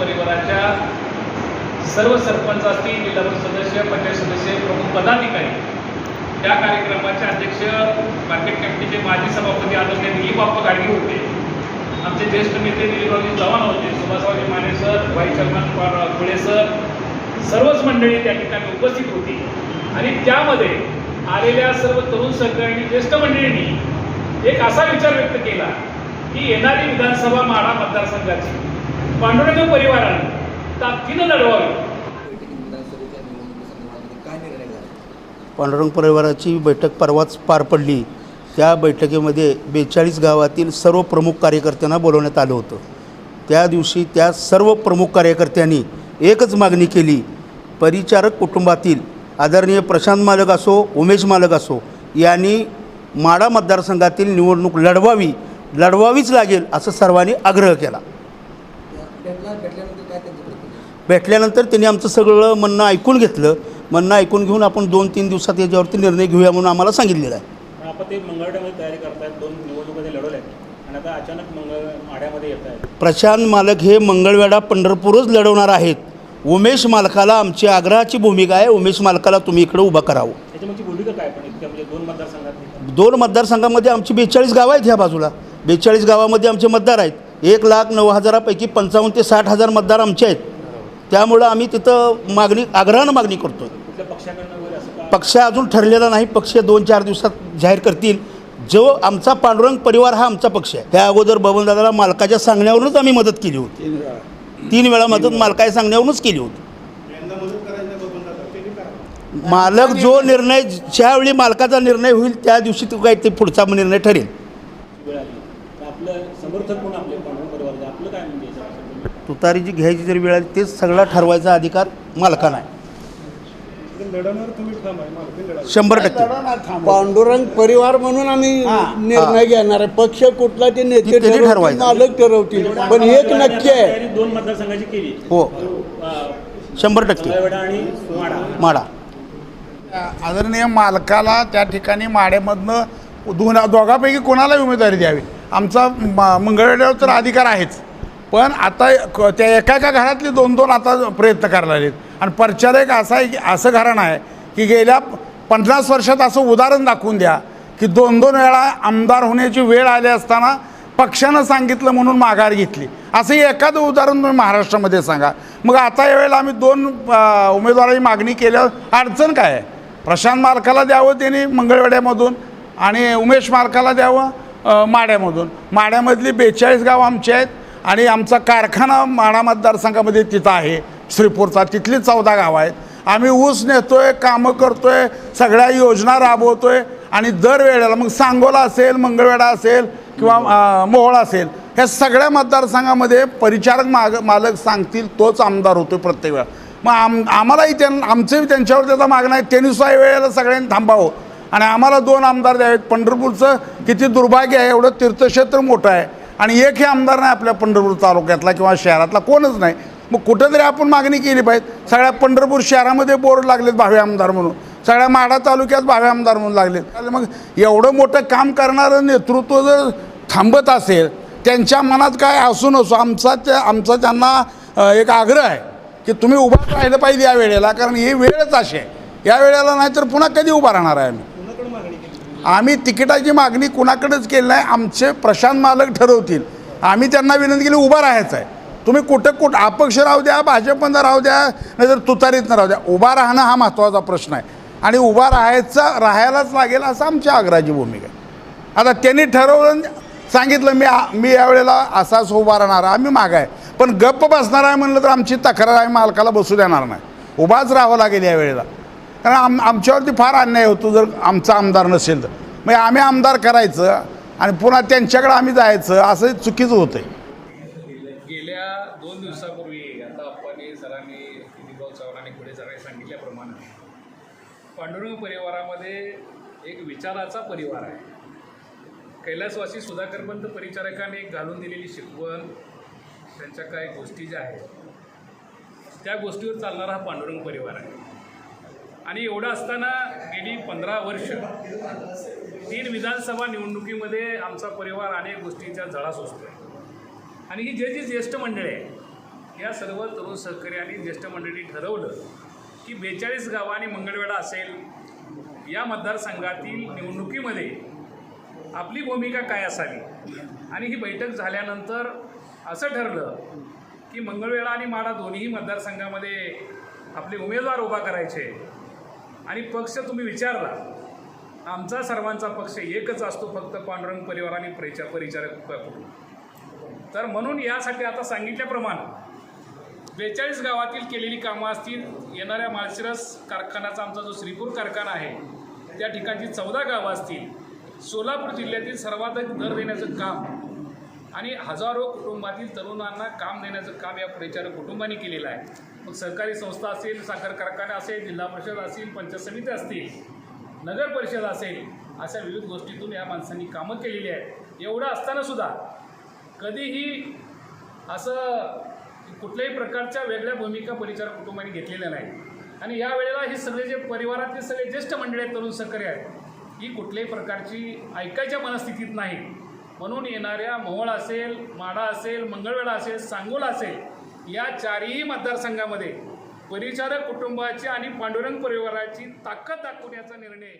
परिवाराच्या सर्व सरपंच असतील जिल्हा परिषद सदस्य पंचायत सदस्य प्रमुख पदाधिकारी. त्या कार्यक्रमाचे अध्यक्ष मार्केट कमिटीचे माजी सभापती आदरणीय दिलीप बाप्पा गाडगे होते. आमचे ज्येष्ठ नेते दिलीपबाबी चव्हाण होते Subhashraoji Mane sir vice chairman Khule sir सर्वच मंडळी त्या ठिकाणी उपस्थित होती. आणि त्यामध्ये आलेल्या सर्व तरुण सहकाऱ्यांनी ज्येष्ठ मंडळींनी एक असा विचार व्यक्त केला की येणारी विधानसभा माढा मतदारसंघाची. पांडुरंग परिवारानं ताकदीनं लढवावी. पांडुरंग परिवाराची बैठक परवाच पार पडली. त्या बैठकीमध्ये बेचाळीस गावातील सर्व प्रमुख कार्यकर्त्यांना बोलवण्यात आलं होतं. त्या दिवशी त्या सर्व प्रमुख कार्यकर्त्यांनी एकच मागणी केली. परिचारक कुटुंबातील आदरणीय प्रशांत मालक असो उमेश मालक असो यांनी माडा मतदारसंघातील निवडणूक लढवावी लढवावीच लागेल असं सर्वांनी आग्रह केला त्या भेटला भेटल्यानंतर काय त्यांची प्रतिक्रिया भेटल्यानंतर त्यांनी आमचं सगळं म्हणणं ऐकून घेतलं. म्हणणं ऐकून घेऊन आपण दोन तीन दिवसात याच्यावरती निर्णय घेऊया म्हणून आम्हाला सांगितलेलं आहे. प्रशांत मालक हे मंगळवेढा पंढरपूरच लढवणार आहेत. उमेश मालकाला आमची आग्रहाची भूमिका आहे. उमेश मालकाला तुम्ही इकडे उभं करावं. म्हणजे दोन मतदारसंघामध्ये आमची बेचाळीस गावं आहेत ह्या बाजूला. बेचाळीस गावामध्ये आमचे मतदार आहेत. एक लाख नऊ हजारापैकी पंचावन्न ते साठ हजार मतदार आमचे आहेत. त्यामुळं आम्ही तिथं मागणी आग्रहानं मागणी करतो पक्ष अजून ठरलेला नाही. पक्ष दोन चार दिवसात जाहीर करतील. जो आमचा पांडुरंग परिवार हा आमचा पक्ष आहे. त्या अगोदर बबनदादाला मालकाच्या सांगण्यावरूनच आम्ही मदत केली होती. तीन वेळा. मदत मालकाच्या सांगण्यावरूनच केली होती. मालक जो निर्णय ज्यावेळी मालकाचा निर्णय होईल त्या दिवशी तो काय ते पुढचा निर्णय ठरेल. आपलं समर्थक कोण आपले? पांडव परिवाराचे. आपलं काय म्हणजे? तुतारी जी घ्यायची जरी वेळ आली तेच सगळा ठरवायचा अधिकार मालकाला आहे. शंभर टक्के. पांडुरंग परिवार म्हणून आम्ही निर्णय घेणार आहे. पक्ष कुठला ते नेते ठरवायचं. मालक ठरवतील. पण एक नक्की आहे. दोन मतदारसंघाची केली. हो. शंभर टक्के. माडा माडा आदरणीय मालकाला त्या ठिकाणी माड्यामधनं दोन दोघापैकी कोणालाही उमेदवारी द्यावी? आमचा म- मंगळवेढ्यावर तर अधिकार आहेच. पण आता क- त्या एका एका घरातली दोन दोन आता प्रयत्न करायला लागलेत. आणि प्रचारक असा आहे की असं घराणं आहे की गेल्या पन्नास वर्षात असं उदाहरण दाखवून द्या की दोन दोन वेळा आमदार होण्याची वेळ आली असताना पक्षानं सांगितलं म्हणून माघार घेतली. असं एखादं उदाहरण तुम्ही महाराष्ट्रामध्ये सांगा. मग आता यावेळेला आम्ही दोन उमेदवाराची मागणी केल्यावर अडचण काय आहे? प्रशांत मालकाला द्यावं त्यांनी मंगळवेड्यामधून आणि उमेश मालकाला द्यावं? माड्यामधून. माड्यामधली बेचाळीस गाव आमची आहेत आणि आमचा कारखाना माडा मतदारसंघामध्ये तिथं आहे. श्रीपूरचा. तिथली चौदा गावं आहेत. आम्ही ऊस नेतो आहे कामं करतो आहे सगळ्या योजना राबवतो आहे आणि दरवेळेला मग सांगोला असेल मंगळवेढा असेल किंवा अ, मोहोळ असेल ह्या सगळ्या मतदारसंघामध्ये परिचारक माग मालक सांगतील तोच आमदार होतो प्रत्येक वेळा. मग आम आम्हालाही त्यां आमचंही त्यांच्यावर त्याचा मागणं आहे. त्यांनी सुद्धा वेळेला सगळ्यांनी थांबावं. आणि आम्हाला दोन आमदार द्यावेत. पंढरपूरचं किती दुर्भाग्य आहे एवढं तीर्थक्षेत्र मोठं आहे. आणि एकही आमदार नाही आपल्या पंढरपूर तालुक्यातला किंवा शहरातला कोणच नाही. मग कुठंतरी आपण मागणी केली पाहिजे. सगळ्या पंढरपूर शहरामध्ये बोर्ड लागलेत भावे आमदार म्हणून. सगळ्या माढा तालुक्यात भावे आमदार म्हणून लागलेत. मग एवढं मोठं काम करणारं नेतृत्व जर थांबत असेल त्यांच्या मनात काय असू नसो आमचा त्या आमचा त्यांना एक आग्रह आहे की तुम्ही उभा राहिलं पाहिजे या वेळेला कारण ही वेळच अशी आहे. या वेळेला नाही तर पुन्हा कधी उभा राहणार आहे आम्ही? आम्ही तिकिटाची मागणी कुणाकडेच केली नाही आमचे प्रशांत मालक ठरवतील. आम्ही त्यांना विनंती केली उभा राहायचं आहे. तुम्ही कुठं कुठं अपक्ष राहू द्या भाजपनं राहू द्या नाहीतर तुतारीतनं राहू द्या. उभा राहणं हा महत्त्वाचा प्रश्न आहे. आणि उभा राहायचा राहायलाच लागेल असं आमच्या आग्रहाची भूमिका आहे. आता त्यांनी ठरवलं सांगितलं मी मी यावेळेला असाच उभा राहणार आहे, आम्ही माग आहे. पण गप्प बसणार आहे म्हणलं तर आमची तक्रार आहे मालकाला बसू देणार नाही. उभाच राहावं लागेल या वेळेला. कारण आम आमच्यावरती फार अन्याय होतो जर आमचा आमदार नसेल तर. मग आम्ही आमदार करायचं आणि पुन्हा त्यांच्याकडे आम्ही जायचं असं चुकीचं होतं आहे गेल्या दोन दिवसापूर्वी आता आपण सरांनी दिलीपभाऊ चव्हाणांनी पुढे सरांनी सांगितल्याप्रमाणे पांडुरंग परिवारामध्ये एक विचाराचा परिवार आहे. कैलासवासी सुधाकरपंत परिचारकाने घालून दिलेली शिकवण त्यांच्या काही गोष्टी ज्या आहेत त्या गोष्टीवर चालणारा हा पांडुरंग परिवार आहे. आणि एवढं असताना गेली पंधरा वर्ष तीन विधानसभा निवडणुकीमध्ये आमचा परिवार अनेक गोष्टींच्या झळा आहे आणि ही जे जी ज्येष्ठ मंडळी आहे या सर्व तरुण सहकारी आणि ज्येष्ठ मंडळी ठरवलं की बेचाळीस गावं मंगळवेढा असेल या मतदारसंघातील निवडणुकीमध्ये आपली भूमिका काय असावी? आणि ही बैठक झाल्यानंतर असं ठरलं की मंगळवेढा आणि माडा दोन्ही मतदारसंघामध्ये आपले उमेदवार उभा करायचे. आणि पक्ष तुम्ही विचारला. आमचा सर्वांचा पक्ष एकच असतो फक्त पांडुरंग परिवार आणि परिचार परिचारक कुटुंब. तर म्हणून यासाठी आता सांगितल्याप्रमाणे बेचाळीस गावातील केलेली कामं असतील येणाऱ्या माळशिरस कारखान्याचा आमचा जो श्रीपूर कारखाना आहे त्या ठिकाणची चौदा गावं असतील. सोलापूर जिल्ह्यातील सर्वाधिक दर देण्याचं काम आणि हजारो कुटुंबातील तरुणांना काम देण्याचं काम या परिचारक कुटुंबाने केलेलं आहे. मग सहकारी संस्था असेल साखर कारखाना असेल जिल्हा परिषद असेल पंचायत समिती असतील नगर परिषद असेल अशा विविध गोष्टीतून या माणसांनी कामं केलेली आहेत. एवढं असतानासुद्धा कधीही असं कुठल्याही प्रकारच्या वेगळ्या भूमिका परिचार कुटुंबाने घेतलेल्या नाही आणि या वेळेला हे सगळे जे परिवारातले सगळे ज्येष्ठ मंडळी आहेत तरुण सहकारी आहेत ही कुठल्याही प्रकारची ऐकायच्या मनस्थितीत नाही म्हणून येणाऱ्या मोहोळ असेल माडा असेल मंगळवेढा असेल सांगोला असेल या चारही मतदारसंघामध्ये परिचारक कुटुंबाची आणि पांडुरंग परिवाराची ताकद दाखवण्याचा निर्णय